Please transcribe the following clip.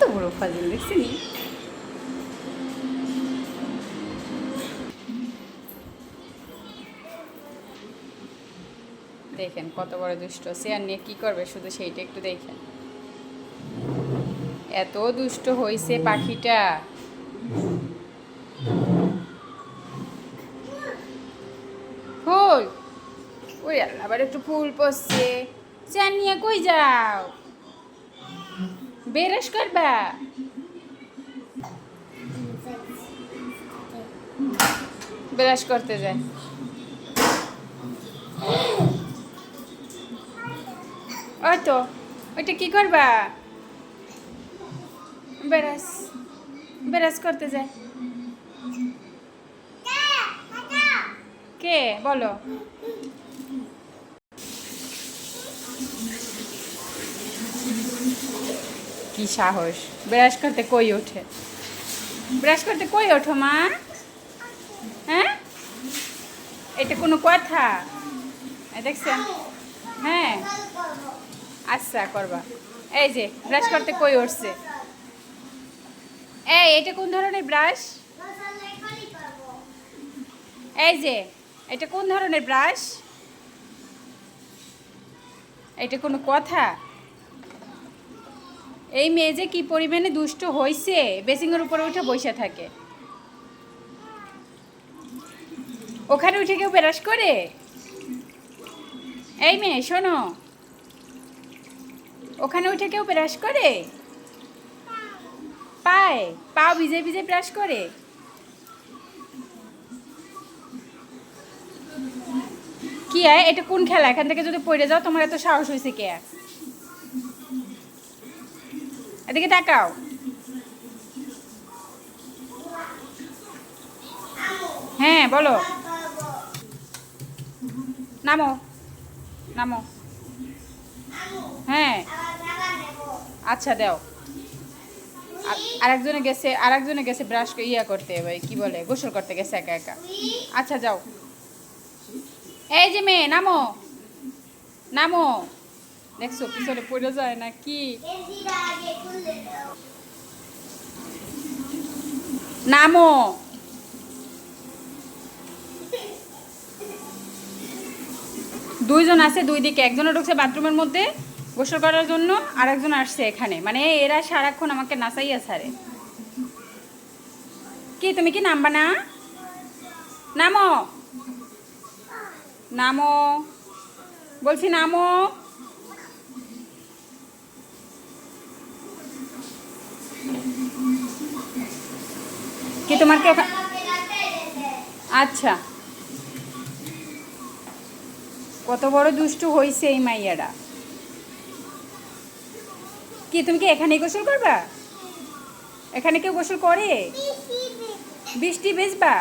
কত বড় ফাজিল দেখছিনি দেখেন কত বড় দুষ্ট। আর নিয়ে কী করবে? শুধু সেইটা একটু দেখেন। এত দুষ্ট হয়েছে পাখিটা। ফুল। ওই আবার একটু ফুল পড়ছে। চান নিয়ে কই যাও? বেরস করবা ব্রাশ করতে যায়। ওই তো, ওইটা কি করবা? বেরাস বেরাস করতে যায়। কে? বলো। কি সাহস? ব্রাশ করতে কই ওঠে? ব্রাশ করতে কই ওঠো, মা? হ্যাঁ? এটা কোনো কথা? দেখছেন? হ্যাঁ? আচ্ছা করবা। এই যে, ব্রাশ করতে কই উঠছে? এই, এটা কোন ধরনের ব্রাশ? এই যে, এটা কোন ধরনের ব্রাশ? এটা কোনো কথা? এই মেয়ে যে কি পরিমাণে দুষ্ট হয়েছে বেসিংয়ের উপরে উঠে বসে থাকে। ওখানে উঠে কেউ ব্রাশ করে? এই মেয়ে, শোনো। ওখানে উঠে কেউ ব্রাশ করে? পায় পা ভিজে ভিজে ব্রাশ করে। কি এটা কোন খেলা? এখান থেকে যদি পড়ে যাও, তোমার এত সাহস হয়েছে কে? এদিকে তাকাও। হ্যাঁ বলো। নামো। নামো। হ্যাঁ। আচ্ছা দাও। আর- আরেকজনে গেছে আরেকজনে গেছে ব্রাশ ইয়া করতে ভাই কি বলে, গোসল করতে গেছে একা একা। আচ্ছা যাও। এই যে মেয়ে, নামো। নামো। দেখছ পিছনে পড়ে যায় না কি নামো দুইজন আছে দুই দিকে একজনে ঢুকছে বাথরুমের মধ্যে গোসল করার জন্য আর একজন আসছে এখানে। মানে এরা সারাক্ষণ আমাকে নাচাইয়া ছাড়ে। কি, তুমি কি নামবা না? নামো। নামো। বলছি নামো। কি তোমার কি আচ্ছা। কত বড় দুষ্টু হইছে এই মাইয়ারা। কি তুমি কি এখানে গোসল করবা? এখানে কেউ গোসল করে? বৃষ্টি বেচবা